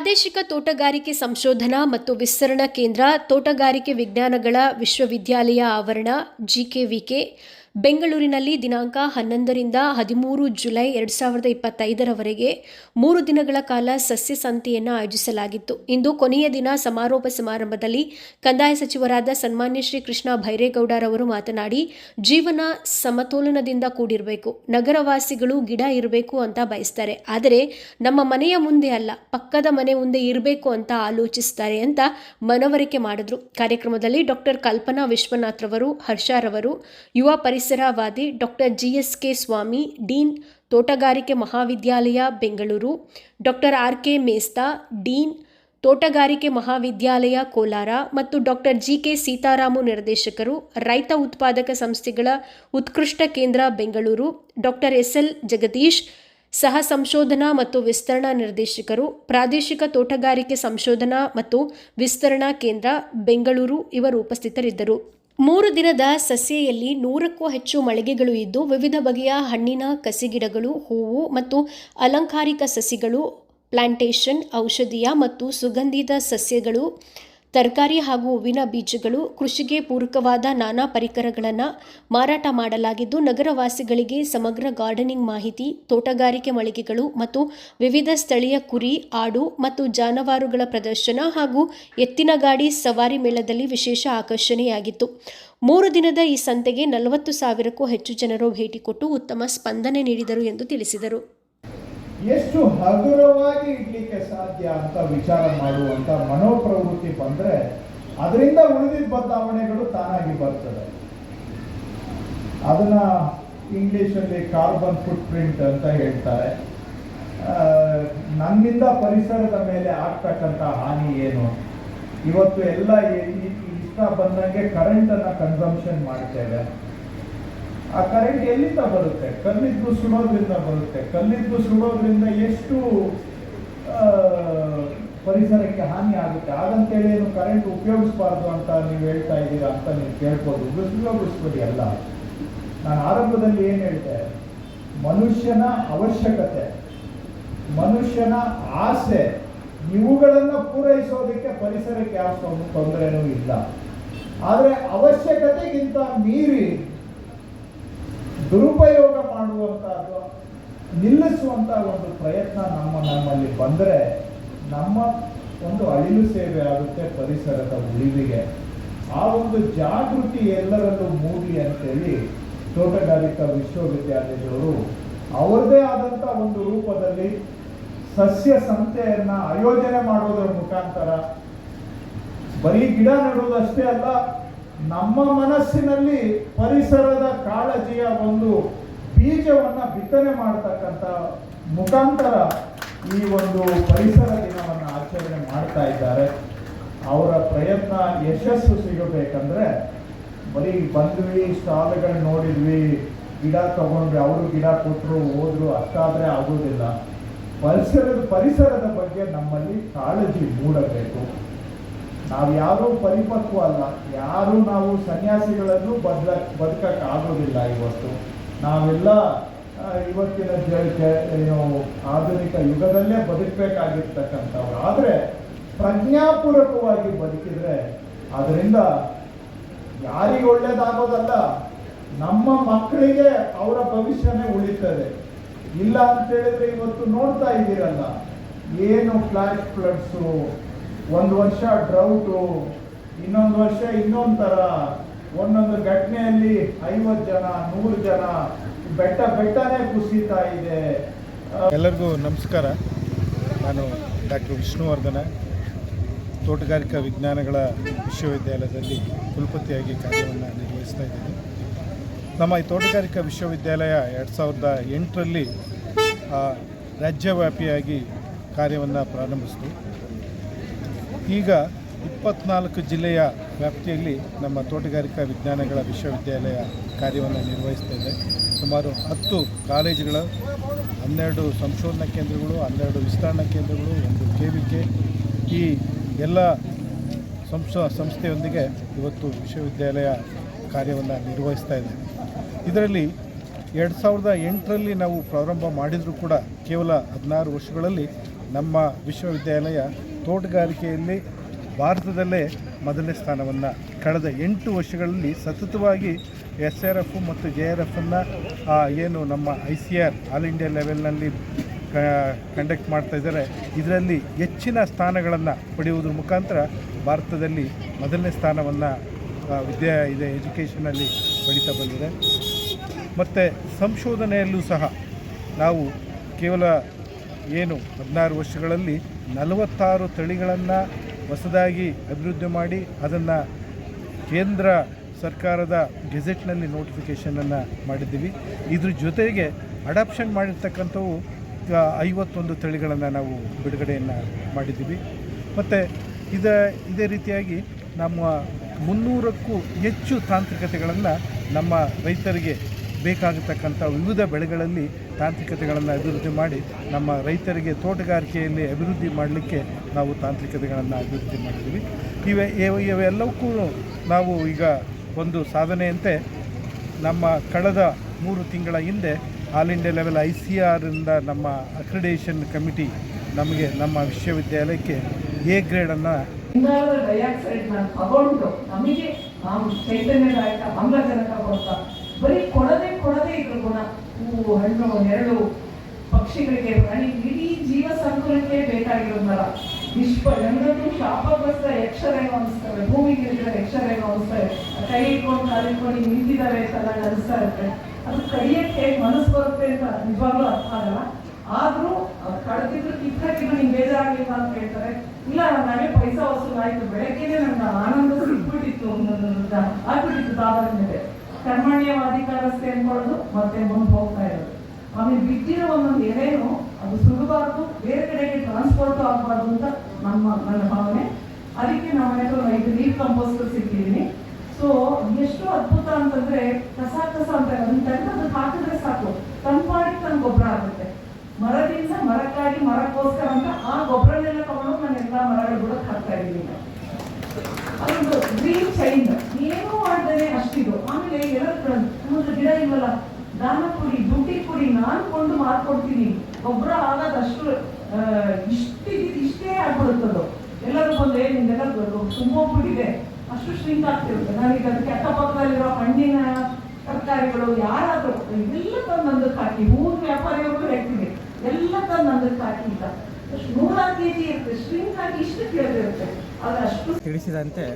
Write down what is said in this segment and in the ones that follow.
ಪ್ರಾದೇಶಿಕ ತೋಟಗಾರಿಕೆ ಸಂಶೋಧನಾ ಮತ್ತು ವಿಸ್ತರಣಾ ಕೇಂದ್ರ ತೋಟಗಾರಿಕೆ ವಿಜ್ಞಾನಗಳ ವಿಶ್ವವಿದ್ಯಾಲಯ ಆವರಣ ಜಿಕೆವಿಕೆ ಬೆಂಗಳೂರಿನಲ್ಲಿ ದಿನಾಂಕ ಹನ್ನೊಂದರಿಂದ ಹದಿಮೂರು ಜುಲೈ ಎರಡು ಸಾವಿರದ ಇಪ್ಪತ್ತೈದರವರೆಗೆ ಮೂರು ದಿನಗಳ ಕಾಲ ಸಸ್ಯ ಸಂತೆಯನ್ನು ಆಯೋಜಿಸಲಾಗಿತ್ತು. ಇಂದು ಕೊನೆಯ ದಿನ ಸಮಾರೋಪ ಸಮಾರಂಭದಲ್ಲಿ ಕಂದಾಯ ಸಚಿವರಾದ ಸನ್ಮಾನ್ಯ ಶ್ರೀ ಕೃಷ್ಣ ಭೈರೇಗೌಡರವರು ಮಾತನಾಡಿ, ಜೀವನ ಸಮತೋಲನದಿಂದ ಕೂಡಿರಬೇಕು, ನಗರವಾಸಿಗಳು ಗಿಡ ಇರಬೇಕು ಅಂತ ಬಯಸ್ತಾರೆ. ಆದರೆ ನಮ್ಮ ಮನೆಯ ಮುಂದೆ ಅಲ್ಲ, ಪಕ್ಕದ ಮನೆ ಮುಂದೆ ಇರಬೇಕು ಅಂತ ಆಲೋಚಿಸ್ತಾರೆ ಅಂತ ಮನವರಿಕೆ ಮಾಡಿದ್ರು. ಕಾರ್ಯಕ್ರಮದಲ್ಲಿ ಡಾಕ್ಟರ್ ಕಲ್ಪನಾ ವಿಶ್ವನಾಥ್ ರವರು ಹರ್ಷರವರು ಯುವ ಪರಿಸರವಾದಿ doctor G S K Swamy, dean ತೋಟಗಾರಿಕೆ ಮಹಾವಿದ್ಯಾಲಯ, Bengaluru. Doctor R K Mesta, dean ತೋಟಗಾರಿಕೆ ಮಹಾವಿದ್ಯಾಲಯ, ಕೋಲಾರ. ಮತ್ತು ಡಾಕ್ಟರ್ ಜಿ ಕೆ ಸೀತಾರಾಮು ನಿರ್ದೇಶಕರು, ರೈತ ಉತ್ಪಾದಕ ಸಂಸ್ಥೆಗಳ ಉತ್ಕೃಷ್ಟ ಕೇಂದ್ರ, Bengaluru. Doctor S L Jagadish, ಸಹ ಸಂಶೋಧನಾ ಮತ್ತು ವಿಸ್ತರಣಾ ನಿರ್ದೇಶಕರು, ಪ್ರಾದೇಶಿಕ ತೋಟಗಾರಿಕೆ ಸಂಶೋಧನಾ ಮತ್ತು ವಿಸ್ತರಣಾ ಕೇಂದ್ರ, ಬೆಂಗಳೂರು. ಇವರು ಉಪಸ್ಥಿತರಿದ್ದರು. ಮೂರು ದಿನದ ಸಸ್ಯೆಯಲ್ಲಿ ನೂರಕ್ಕೂ ಹೆಚ್ಚು ಮಳಿಗೆಗಳು ಇದ್ದು ವಿವಿಧ ಬಗೆಯ ಹಣ್ಣಿನ ಕಸಿಗಿಡಗಳು, ಹೂವು ಮತ್ತು ಅಲಂಕಾರಿಕ ಸಸಿಗಳು, ಪ್ಲಾಂಟೇಷನ್, ಔಷಧೀಯ ಮತ್ತು ಸುಗಂಧಿತ ಸಸ್ಯಗಳು ತರಕಾರಿ ಹಾಗೂ ಹೂವಿನ ಬೀಜಗಳು ಕೃಷಿಗೆ ಪೂರಕವಾದ ನಾನಾ ಪರಿಕರಗಳನ್ನು ಮಾರಾಟ ಮಾಡಲಾಗಿದ್ದು, ನಗರವಾಸಿಗಳಿಗೆ ಸಮಗ್ರ ಗಾರ್ಡನಿಂಗ್ ಮಾಹಿತಿ, ತೋಟಗಾರಿಕೆ ಮಳಿಗೆಗಳು ಮತ್ತು ವಿವಿಧ ಸ್ಥಳೀಯ ಕುರಿ, ಆಡು ಮತ್ತು ಜಾನುವಾರುಗಳ ಪ್ರದರ್ಶನ ಹಾಗೂ ಎತ್ತಿನ ಗಾಡಿ ಸವಾರಿ ಮೇಳದಲ್ಲಿ ವಿಶೇಷ ಆಕರ್ಷಣೆಯಾಗಿತ್ತು. ಮೂರು ದಿನದ ಈ ಸಂತೆಗೆ ನಲವತ್ತು ಸಾವಿರಕ್ಕೂ ಹೆಚ್ಚು ಜನರು ಭೇಟಿ ಕೊಟ್ಟು ಉತ್ತಮ ಸ್ಪಂದನೆ ನೀಡಿದರು ಎಂದು ತಿಳಿಸಿದರು. ಎಷ್ಟು ಹಗುರವಾಗಿ ಇಡ್ಲಿಕ್ಕೆ ಸಾಧ್ಯ ಅಂತ ವಿಚಾರ ಮಾಡುವಂತ ಮನೋಪ್ರವೃತ್ತಿ ಬಂದ್ರೆ ಅದರಿಂದ ಉಳಿದಿದ್ದ ಬದಲಾವಣೆಗಳು ತಾನಾಗಿ ಬರ್ತದೆ. ಅದನ್ನ ಇಂಗ್ಲೀಷಲ್ಲಿ ಕಾರ್ಬನ್ ಫುಟ್ ಪ್ರಿಂಟ್ ಅಂತ ಹೇಳ್ತಾರೆ. ನಮ್ಮಿಂದ ಪರಿಸರದ ಮೇಲೆ ಆಗ್ತಕ್ಕಂಥ ಹಾನಿ ಏನು? ಇವತ್ತು ಎಲ್ಲ ಇಷ್ಟ ಬಂದಂಗೆ ಕರೆಂಟ್ ಅನ್ನ ಕನ್ಸಂಪ್ಷನ್ ಮಾಡ್ತೇವೆ. ಆ ಕರೆಂಟ್ ಎಲ್ಲಿಂದ ಬರುತ್ತೆ? ಕಲ್ಲಿದ್ದು ಸುಡೋದ್ರಿಂದ ಬರುತ್ತೆ. ಕಲ್ಲಿದ್ದು ಸುಡೋದ್ರಿಂದ ಎಷ್ಟು ಪರಿಸರಕ್ಕೆ ಹಾನಿ ಆಗುತ್ತೆ? ಹಾಗಂತೇಳಿ ಏನು ಕರೆಂಟ್ ಉಪಯೋಗಿಸಬಾರ್ದು ಅಂತ ನೀವು ಹೇಳ್ತಾ ಇದ್ದೀರಾ ಅಂತ ನೀವು ಕೇಳ್ಬೋದು. ಉಪಯೋಗಿಸ್ಬೇಡಿ ಅಲ್ಲ. ನಾನು ಆರಂಭದಲ್ಲಿ ಏನು ಹೇಳ್ತೆ ಮನುಷ್ಯನ ಅವಶ್ಯಕತೆ, ಮನುಷ್ಯನ ಆಸೆ, ಇವುಗಳನ್ನು ಪೂರೈಸೋದಕ್ಕೆ ಪರಿಸರಕ್ಕೆ ಯಾವ ತೊಂದರೆನೂ ಇಲ್ಲ. ಆದರೆ ಅವಶ್ಯಕತೆಗಿಂತ ಮೀರಿ ದುರುಪಯೋಗ ಮಾಡುವಂಥ ಅಥವಾ ನಿಲ್ಲಿಸುವಂಥ ಒಂದು ಪ್ರಯತ್ನ ನಮ್ಮ ನಮ್ಮಲ್ಲಿ ಬಂದರೆ ನಮ್ಮ ಒಂದು ಅಳಿಲು ಸೇವೆ ಆಗುತ್ತೆ ಪರಿಸರದ ಉಳಿವಿಗೆ. ಆ ಒಂದು ಜಾಗೃತಿ ಎಲ್ಲರಲ್ಲೂ ಮೂಡಿ ಅಂತೇಳಿ ತೋಟಗಾರಿಕಾ ವಿಶ್ವವಿದ್ಯಾಲಯದವರು ಅವರದೇ ಆದಂಥ ಒಂದು ರೂಪದಲ್ಲಿ ಸಸ್ಯ ಸಂತೆಯನ್ನು ಆಯೋಜನೆ ಮಾಡೋದರ ಮುಖಾಂತರ ಬರೀ ಗಿಡ ನೆಡುವುದಷ್ಟೇ ಅಲ್ಲ ನಮ್ಮ ಮನಸ್ಸಿನಲ್ಲಿ ಪರಿಸರದ ಕಾಳಜಿಯ ಒಂದು ಬೀಜವನ್ನು ಬಿತ್ತನೆ ಮಾಡತಕ್ಕಂಥ ಮುಖಾಂತರ ಈ ಒಂದು ಪರಿಸರ ದಿನವನ್ನು ಆಚರಣೆ ಮಾಡ್ತಾ ಇದ್ದಾರೆ. ಅವರ ಪ್ರಯತ್ನ ಯಶಸ್ಸು ಸಿಗಬೇಕಂದ್ರೆ ಬರೀ ಬಂದ್ವಿ, ಸ್ಟಾಲ್ಗಳು ನೋಡಿದ್ವಿ, ಗಿಡ ತಗೊಂಡ್ರೆ ಅವರು ಗಿಡ ಕೊಟ್ಟರು ಹೋದ್ರು, ಅಷ್ಟಾದ್ರೆ ಆಗೋದಿಲ್ಲ. ಪರಿಸರದ ಪರಿಸರದ ಬಗ್ಗೆ ನಮ್ಮಲ್ಲಿ ಕಾಳಜಿ ಮೂಡಬೇಕು. ನಾವು ಯಾರೂ ಪರಿಪಕ್ವ ಅಲ್ಲ. ಯಾರು ನಾವು ಸನ್ಯಾಸಿಗಳನ್ನು ಬದಲ ಬದುಕಕ್ಕೆ ಆಗೋದಿಲ್ಲ ಇವತ್ತು ನಾವೆಲ್ಲ ಇವತ್ತಿನ ಜ ಜ- ಏನು, ಆಧುನಿಕ ಯುಗದಲ್ಲೇ ಬದುಕಬೇಕಾಗಿರ್ತಕ್ಕಂಥವ್ರು. ಆದರೆ, ಪ್ರಜ್ಞಾಪೂರ್ವಕವಾಗಿ ಬದುಕಿದ್ರೆ, ಅದರಿಂದ ಯಾರಿಗೆ ಒಳ್ಳೇದಾಗೋದಲ್ಲ, ನಮ್ಮ ಮಕ್ಕಳಿಗೆ ಅವರ ಭವಿಷ್ಯನೇ ಉಳಿತದೆ. ಇಲ್ಲ ಅಂತ ಹೇಳಿದ್ರೆ ಇವತ್ತು ನೋಡ್ತಾ ಇದ್ದೀರಲ್ಲ, ಏನು ಫ್ಲಾಶ್ ಫ್ಲಡ್ಸು ಒಂದು ವರ್ಷ ಡ್ರೌಟು ಇನ್ನೊಂದು ವರ್ಷ ಇನ್ನೊಂದು ಥರ ಒಂದೊಂದು ಘಟನೆಯಲ್ಲಿ ಐವತ್ತು ಜನ, ನೂರು ಜನ ಬೆಟ್ಟ ಬೆಟ್ಟನೇ ಕುಸಿತಾ ಇದೆ. ಎಲ್ಲರಿಗೂ ನಮಸ್ಕಾರ. ನಾನು ಡಾಕ್ಟರ್ ವಿಷ್ಣುವರ್ಧನ, ತೋಟಗಾರಿಕಾ ವಿಜ್ಞಾನಗಳ ವಿಶ್ವವಿದ್ಯಾಲಯದಲ್ಲಿ ಕುಲಪತಿಯಾಗಿ ಕಾರ್ಯವನ್ನು ನಿರ್ವಹಿಸ್ತಾ ಇದ್ದೀನಿ. ನಮ್ಮ ಈ ತೋಟಗಾರಿಕಾ ವಿಶ್ವವಿದ್ಯಾಲಯ ಎರಡು ಸಾವಿರದ ಎಂಟರಲ್ಲಿ ರಾಜ್ಯವ್ಯಾಪಿಯಾಗಿ ಕಾರ್ಯವನ್ನು ಪ್ರಾರಂಭಿಸಿತು. ಈಗ ಇಪ್ಪತ್ನಾಲ್ಕು ಜಿಲ್ಲೆಯ ವ್ಯಾಪ್ತಿಯಲ್ಲಿ ನಮ್ಮ ತೋಟಗಾರಿಕಾ ವಿಜ್ಞಾನಗಳ ವಿಶ್ವವಿದ್ಯಾಲಯ ಕಾರ್ಯವನ್ನು ನಿರ್ವಹಿಸ್ತಾ ಇದೆ. ಸುಮಾರು ಹತ್ತು ಕಾಲೇಜುಗಳು, ಹನ್ನೆರಡು ಸಂಶೋಧನಾ ಕೇಂದ್ರಗಳು, ಹನ್ನೆರಡು ವಿಸ್ತರಣಾ ಕೇಂದ್ರಗಳು, ಒಂದು ಕೆ ವಿ ಕೆ ಈ ಎಲ್ಲ ಸಂಶ, ಸಂಸ್ಥೆಯೊಂದಿಗೆ ಇವತ್ತು ವಿಶ್ವವಿದ್ಯಾಲಯ ಕಾರ್ಯವನ್ನು ನಿರ್ವಹಿಸ್ತಾ ಇದೆ. ಇದರಲ್ಲಿ ಎರಡು ಸಾವಿರದ ಎಂಟರಲ್ಲಿ ನಾವು ಪ್ರಾರಂಭ ಮಾಡಿದರೂ ಕೂಡ ಕೇವಲ ಹದಿನಾರು ವರ್ಷಗಳಲ್ಲಿ ನಮ್ಮ ವಿಶ್ವವಿದ್ಯಾಲಯ ತೋಟಗಾರಿಕೆಯಲ್ಲಿ ಭಾರತದಲ್ಲೇ ಮೊದಲನೇ ಸ್ಥಾನವನ್ನು ಕಳೆದ ಎಂಟು ವರ್ಷಗಳಲ್ಲಿ ಸತತವಾಗಿ ಎಸ್ ಆರ್ ಎಫ್ ಮತ್ತು ಜೆ ಆರ್ ಎಫನ್ನು ಏನು ನಮ್ಮ I C R, all India ಲೆವೆಲ್ನಲ್ಲಿ conduct ಮಾಡ್ತಾ ಇದ್ದಾರೆ. ಇದರಲ್ಲಿ ಹೆಚ್ಚಿನ ಸ್ಥಾನಗಳನ್ನು ಪಡೆಯುವುದರ ಮುಖಾಂತರ ಭಾರತದಲ್ಲಿ ಮೊದಲನೇ ಸ್ಥಾನವನ್ನು ವಿದ್ಯಾ, ಇದೆ ಎಜುಕೇಷನಲ್ಲಿ ಪಡಿತಾ ಬಂದಿದೆ. ಮತ್ತು ಸಂಶೋಧನೆಯಲ್ಲೂ ಸಹ ನಾವು ಕೇವಲ ಏನು ಹದಿನಾರು ವರ್ಷಗಳಲ್ಲಿ ನಲವತ್ತಾರು ತಳಿಗಳನ್ನು ಹೊಸದಾಗಿ ಅಭಿವೃದ್ಧಿ ಮಾಡಿ ಅದನ್ನು ಕೇಂದ್ರ ಸರ್ಕಾರದ ಗೆಜೆಟ್ನಲ್ಲಿ ನೋಟಿಫಿಕೇಷನನ್ನು ಮಾಡಿದ್ದೀವಿ. ಇದ್ರ ಜೊತೆಗೆ ಅಡಾಪ್ಷನ್ ಮಾಡಿರ್ತಕ್ಕಂಥವು ಐವತ್ತೊಂದು ತಳಿಗಳನ್ನು ನಾವು ಬಿಡುಗಡೆಯನ್ನು ಮಾಡಿದ್ದೀವಿ. ಮತ್ತು ಇದ, ಇದೇ ರೀತಿಯಾಗಿ ನಮ್ಮ ಮುನ್ನೂರಕ್ಕೂ ಹೆಚ್ಚು ತಾಂತ್ರಿಕತೆಗಳನ್ನು ನಮ್ಮ ರೈತರಿಗೆ ಬೇಕಾಗತಕ್ಕಂಥ ವಿವಿಧ ಬೆಳೆಗಳಲ್ಲಿ ತಾಂತ್ರಿಕತೆಗಳನ್ನು ಅಭಿವೃದ್ಧಿ ಮಾಡಿ ನಮ್ಮ ರೈತರಿಗೆ ತೋಟಗಾರಿಕೆಯಲ್ಲಿ ಅಭಿವೃದ್ಧಿ ಮಾಡಲಿಕ್ಕೆ ನಾವು ತಾಂತ್ರಿಕತೆಗಳನ್ನು ಅಭಿವೃದ್ಧಿ ಮಾಡಿದ್ದೀವಿ. ಇವೆ, ಇವೆ- ಇವೆಲ್ಲವಕ್ಕೂ ನಾವು ಈಗ ಒಂದು ಸಾಧನೆಯಂತೆ ನಮ್ಮ ಕಳೆದ ಮೂರು ತಿಂಗಳ ಹಿಂದೆ all India level I C ಆರಿಂದ ನಮ್ಮ ಅಕ್ರಿಡೇಷನ್ ಕಮಿಟಿ ನಮಗೆ ನಮ್ಮ ವಿಶ್ವವಿದ್ಯಾಲಯಕ್ಕೆ ಎ ಗ್ರೇಡನ್ನು ಇಂಗಾಲದ ಡೈಆಕ್ಸೈಡ್ನ ತಗೊಂಡು ನಮಗೆ ಚೈತನ್ಯದಾಯಕ, ಆಮ್ಲಜನಕ ಕೊಡ್ತಾ ಬರೀ ಕೊಡದೆ ಕೊಡದೆ ಇದ್ರ ಗುಣ ಹೂವು, ಹಣ್ಣು, ನೆರಳು, ಪಕ್ಷಿಗಳಿಗೆ, ಪ್ರಾಣಿ, ಇಡೀ ಜೀವ ಸಂಕುಲಕ್ಕೆ ಬೇಕಾಗಿರೋ ಮರ ವಿಶ್ವ ಎಲ್ಲರೂ ಶಾಪಗ್ರಸ್ತ ಯಕ್ಷರೇನು ಅನಿಸ್ತವೆ ಭೂಮಿಗೆ ಯಕ್ಷರೇನು ಅನಿಸ್ತವೆ ಕೈ ಇಟ್ಕೊಂಡು ಕಾಲು ಇಟ್ಕೊಂಡು ಅಂತ ನನಗೆ ಅನಿಸ್ತಾ ಇರುತ್ತೆ. ಅದು ಕಡಿಯಕ್ಕೆ ಮನಸ್ಸು ಬರುತ್ತೆ ಅಂತ ನಿಜವಾಗ್ಲೂ ಅರ್ಥ ಆಗಲ್ಲ. ಆದ್ರೂ ಕಳೆದಿದ್ರು ಕಿತ್ತಾಕಿದ್ರು ನಿಮ್ಗೆ ಬೇಜಾರಾಗಿಲ್ಲ ಅಂತ ಹೇಳ್ತಾರೆ. ಇಲ್ಲ, ನನಗೆ ಪೈಸಾ ವಸೂಲಾಯ್ತು. ಬೆಳಗ್ಗೆನೆ ನನ್ನ ಆನಂದ ಅನ್ನೋದನ್ನ ಆಗ್ಬಿಟ್ಟಿತ್ತು ದಾವರ ಮೇಲೆ ಕರ್ಮಣ್ಯವಾಧಿಕಾರಸ್ಥೆ ಅನ್ಕೊಳ್ಳೋದು ಮತ್ತೆ ಮುಂದೆ ಹೋಗ್ತಾ ಇರೋದು. ಆಮೇಲೆ ಬಿದ್ದಿರೋ ಒಂದೊಂದು ಎಲೆನು ಅದು ಸುಡಬಾರ್ದು, ಬೇರೆ ಕಡೆಗೆ ಟ್ರಾನ್ಸ್ಪೋರ್ಟ್ ಆಗಬಾರ್ದು ಅಂತ ನಮ್ಮ, ನನ್ನ ಭಾವನೆ. ಅದಕ್ಕೆ ನಮ್ಮ ಹತ್ರ ಐದು ನೀರ್ ಕಂಪೋಸ್ಟರ್ ಸಿಕ್ಕಿದ್ದೀನಿ ಸೊ ಎಷ್ಟು ಅದ್ಭುತ ಅಂತಂದ್ರೆ ಕಸ ಕಸ ಅಂತ ಅದನ್ನ ಅದು ಅದಕ್ಕೆ ಹಾಕಿದ್ರೆ ಸಾಕು. ತಂಪಾಡಿ ತನ್ನ ಗೊಬ್ಬರ ಆಗುತ್ತೆ. ಮರದಿಂದ ಮರಕ್ಕಾಗಿ ಮರಕ್ಕೋಸ್ಕರ ಅಂತ ಆ ಗೊಬ್ಬರನೆಲ್ಲ ತಗೊಂಡು ನಾನು ಎಲ್ಲ ಮರಗಳು ಕೂಡ ಹಾಕ್ತಾ ಇದ್ದೀನಿ. ಗ್ರೀನ್ ಚೈನ್ ಏನೂ ಮಾಡ್ದೇನೆ ಅಷ್ಟಿದು. ಆಮೇಲೆ ಎಲ್ಲರ ಸಮುದ್ರ ಗಿಡ ಇಲ್ವಲ್ಲ? ದಾನ ಕೊಡಿ ದುಡ್ಡಿ ಕೊಡಿ, ನಾನು ಕೊಂಡು ಮಾರ್ಕೊಡ್ತೀನಿ. ಗೊಬ್ಬರ ಆಗೋದು ಅಷ್ಟು ಇಷ್ಟು ಇಷ್ಟಿದ್ದು ಇಷ್ಟೇ ಆಗ್ಬಿಡುತ್ತದು ಎಲ್ಲರೂ ಬಂದು ಏನ್ ನಿಮ್ದೆಲ್ಲ ತುಂಬೋಗ್ಬಿಟ್ಟಿದೆ. ಅಷ್ಟು ಶ್ರಿಂಕ್ ಆಗ್ತಿರುತ್ತೆ. ನನಗೆ ಅದಕ್ಕೆ ಅಕ್ಕಪಕ್ಕದಲ್ಲಿರೋ ಹಣ್ಣಿನ ತರಕಾರಿಗಳು, ಯಾರಾದರೂ ಎಲ್ಲ ತಂದು ನಂದಕ್ಕೆ ಹಾಕಿ ಮೂರು ವ್ಯಾಪಾರಿಗಳು ಹೇಳ್ತೀನಿ ಎಲ್ಲ ತಂದು ನಂದಕ್ಕೆ ಹಾಕಿ ಅಂತ ನೂರಾರು ಕೆ ಜಿ ಇರುತ್ತೆ. ಶ್ರಿಂಕ್ ಆಗಿ ಇಷ್ಟು ಕೇಳಿರುತ್ತೆ ಅದು ಅಷ್ಟು ತಿಳಿಸಿದಂತೆ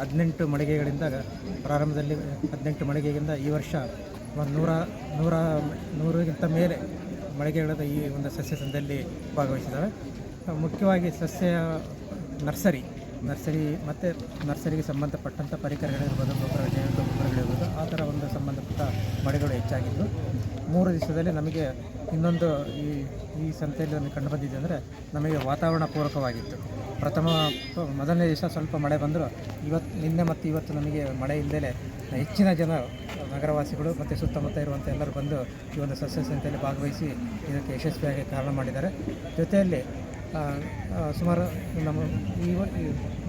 ಹದಿನೆಂಟು ಮಳಿಗೆಗಳಿಂದ ಪ್ರಾರಂಭದಲ್ಲಿ ಹದಿನೆಂಟು ಮಳಿಗೆಯಿಂದ ಈ ವರ್ಷ ಒಂದು ನೂರ ನೂರ ನೂರಿಗಿಂತ ಮೇಲೆ ಮಳಿಗೆಗಳ ಈ ಒಂದು ಸಸ್ಯ ಸಂದಲ್ಲಿ ಭಾಗವಹಿಸಿದ್ದಾವೆ. ಮುಖ್ಯವಾಗಿ ಸಸ್ಯ ನರ್ಸರಿ ನರ್ಸರಿ ಮತ್ತು ನರ್ಸರಿಗೆ ಸಂಬಂಧಪಟ್ಟಂಥ ಪರಿಕರಗಳಿರ್ಬೋದು ಗೊಬ್ಬರ ಜೈವಿಕ ಗೊಬ್ಬರಗಳಿರ್ಬೋದು, ಆ ಥರ ಒಂದು ಸಂಬಂಧಪಟ್ಟ ಮಳೆಗಳು ಹೆಚ್ಚಾಗಿದ್ದು ಮೂರು ದಿವಸದಲ್ಲಿ ನಮಗೆ ಇನ್ನೊಂದು ಈ ಈ ಸಂತೆಯಲ್ಲಿ ನಮಗೆ ಕಂಡುಬಂದಿದೆ ಅಂದರೆ ನಮಗೆ ವಾತಾವರಣ ಪೂರಕವಾಗಿತ್ತು. ಪ್ರಥಮ, ಮೊದಲನೇ ದಿವಸ ಸ್ವಲ್ಪ ಮಳೆ ಬಂದರೂ ಇವತ್ತು ನಿನ್ನೆ ಮತ್ತು ಇವತ್ತು ನಮಗೆ ಮಳೆ ಇಲ್ಲದೇ ಹೆಚ್ಚಿನ ಜನ ನಗರವಾಸಿಗಳು ಮತ್ತು ಸುತ್ತಮುತ್ತ ಇರುವಂಥ ಎಲ್ಲರೂ ಬಂದು ಈ ಒಂದು ಸಸ್ಯ ಸಂತೆಯಲ್ಲಿ ಭಾಗವಹಿಸಿ ಇದಕ್ಕೆ ಯಶಸ್ವಿಯಾಗಿ ಕಾರಣ ಮಾಡಿದ್ದಾರೆ. ಜೊತೆಯಲ್ಲಿ ಸುಮಾರು ನಮ್ಮ ಈ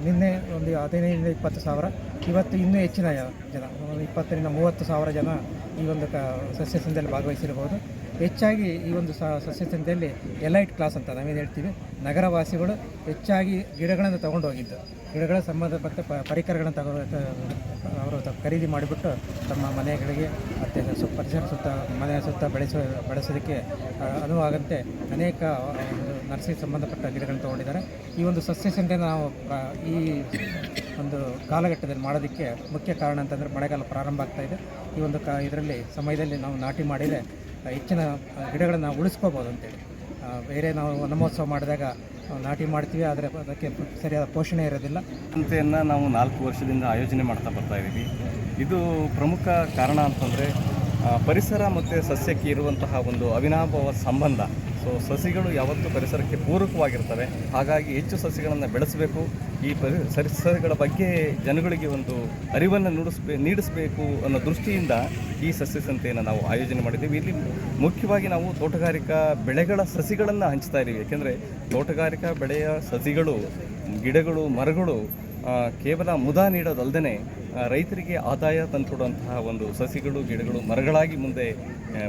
ನಿನ್ನೆ ಒಂದು ಹದಿನೈದರಿಂದ ಇಪ್ಪತ್ತು ಸಾವಿರ, ಇವತ್ತು ಇನ್ನೂ ಹೆಚ್ಚಿನ ಜನ, ಇಪ್ಪತ್ತರಿಂದ ಮೂವತ್ತು ಸಾವಿರ ಜನ ಈ ಒಂದು ಕ ಸಸ್ಯ ಸಂತೆಯಲ್ಲಿ ಭಾಗವಹಿಸಿರಬಹುದು. ಹೆಚ್ಚಾಗಿ ಈ ಒಂದು ಸಸ್ಯ ಸಂತೆಯಲ್ಲಿ ಎಲೈಟ್ ಕ್ಲಾಸ್ ಅಂತ ನಾವೇನು ಹೇಳ್ತೀವಿ, ನಗರವಾಸಿಗಳು ಹೆಚ್ಚಾಗಿ ಗಿಡಗಳನ್ನು ತಗೊಂಡು ಹೋಗಿದ್ದು ಗಿಡಗಳ ಸಂಬಂಧಪಟ್ಟ ಪ ಪರಿಕರಗಳನ್ನು ತಗೊ ಅವರು ಖರೀದಿ ಮಾಡಿಬಿಟ್ಟು ತಮ್ಮ ಮನೆಗಳಿಗೆ ಮತ್ತು ಸು ಪರಿಸರ ಸುತ್ತ ಮನೆಯ ಸುತ್ತ ಬೆಳೆಸೋ ಬೆಳೆಸೋದಕ್ಕೆ ಅನುವಾಗಂತೆ ಅನೇಕ ನರ್ಸರಿ ಸಂಬಂಧಪಟ್ಟ ಗಿಡಗಳನ್ನು ತೊಗೊಂಡಿದ್ದಾರೆ. ಈ ಒಂದು ಸಸ್ಯ ಸಂತೆಯನ್ನು ನಾವು ಈ ಒಂದು ಕಾಲಘಟ್ಟದಲ್ಲಿ ಮಾಡೋದಕ್ಕೆ ಮುಖ್ಯ ಕಾರಣ ಅಂತಂದರೆ ಮಳೆಗಾಲ ಪ್ರಾರಂಭ ಆಗ್ತಾ ಇದೆ. ಈ ಒಂದು ಕಾ ಇದರಲ್ಲಿ ಸಮಯದಲ್ಲಿ ನಾವು ನಾಟಿ ಮಾಡಿದರೆ ಹೆಚ್ಚಿನ ಗಿಡಗಳನ್ನು ನಾವು ಉಳಿಸ್ಕೋಬೋದು ಅಂತೇಳಿ. ಬೇರೆ ನಾವು ವನಮಹೋತ್ಸವ ಮಾಡಿದಾಗ ನಾಟಿ ಮಾಡ್ತೀವಿ, ಆದರೆ ಅದಕ್ಕೆ ಸರಿಯಾದ ಪೋಷಣೆ ಇರೋದಿಲ್ಲ. ಸಂತೆಯನ್ನು ನಾವು ನಾಲ್ಕು ವರ್ಷದಿಂದ ಆಯೋಜನೆ ಮಾಡ್ತಾ ಬರ್ತಾ ಇದ್ದೀವಿ ಇದು ಪ್ರಮುಖ ಕಾರಣ ಅಂತಂದರೆ ಪರಿಸರ ಮತ್ತು ಸಸ್ಯಕ್ಕೆ ಇರುವಂತಹ ಒಂದು ಅವಿನಾಭಾವ ಸಂಬಂಧ ಸೊ ಸಸಿಗಳು ಯಾವತ್ತೂ ಪರಿಸರಕ್ಕೆ ಪೂರಕವಾಗಿರ್ತವೆ. ಹಾಗಾಗಿ ಹೆಚ್ಚು ಸಸಿಗಳನ್ನು ಬೆಳೆಸಬೇಕು. ಈ ಪರಿ ಬಗ್ಗೆ ಜನಗಳಿಗೆ ಒಂದು ಅರಿವನ್ನು ನುಡಿಸ್ಬೇ, ನೀಡಿಸಬೇಕು ಅನ್ನೋ ದೃಷ್ಟಿಯಿಂದ ಈ ಸಸ್ಯ ಸಂತೆಯನ್ನು ನಾವು ಆಯೋಜನೆ ಮಾಡಿದ್ದೀವಿ. ಇಲ್ಲಿ ಮುಖ್ಯವಾಗಿ ನಾವು ತೋಟಗಾರಿಕಾ ಬೆಳೆಗಳ ಸಸಿಗಳನ್ನು ಹಂಚ್ತಾ ಇದ್ದೀವಿ. ಏಕೆಂದರೆ ತೋಟಗಾರಿಕಾ ಬೆಳೆಯ ಸಸಿಗಳು, ಗಿಡಗಳು, ಮರಗಳು ಕೇವಲ ಮುದ ನೀಡೋದಲ್ಲದೆ ರೈತರಿಗೆ ಆದಾಯ ತಂದುಕೊಡುವಂತಹ ಒಂದು ಸಸಿಗಳು ಗಿಡಗಳು ಮರಗಳಾಗಿ ಮುಂದೆ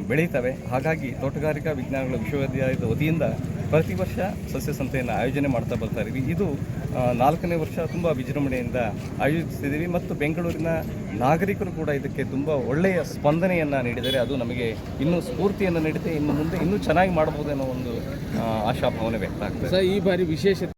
ಬೆಳೀತವೆ. ಹಾಗಾಗಿ ತೋಟಗಾರಿಕಾ ವಿಜ್ಞಾನಗಳ ವಿಶ್ವವಿದ್ಯಾಲಯದ ವತಿಯಿಂದ ಪ್ರತಿ ವರ್ಷ ಸಸ್ಯ ಸಂತೆಯನ್ನು ಆಯೋಜನೆ ಮಾಡ್ತಾ ಬರ್ತಾ ಇದ್ದೀವಿ. ಇದು ನಾಲ್ಕನೇ ವರ್ಷ ತುಂಬ ವಿಜೃಂಭಣೆಯಿಂದ ಆಯೋಜಿಸ್ತಿದ್ದೀವಿ ಮತ್ತು ಬೆಂಗಳೂರಿನ ನಾಗರಿಕರು ಕೂಡ ಇದಕ್ಕೆ ತುಂಬ ಒಳ್ಳೆಯ ಸ್ಪಂದನೆಯನ್ನು ನೀಡಿದರೆ ಅದು ನಮಗೆ ಇನ್ನೂ ಸ್ಫೂರ್ತಿಯನ್ನು ನೀಡಿದೆ ಇನ್ನು ಮುಂದೆ ಇನ್ನೂ ಚೆನ್ನಾಗಿ ಮಾಡಬಹುದೇನೋ ಒಂದು ಆ, ಆಶಾಭಾವನೆ ವ್ಯಕ್ತ ಆಗ್ತದೆ ಈ ಬಾರಿ ವಿಶೇಷ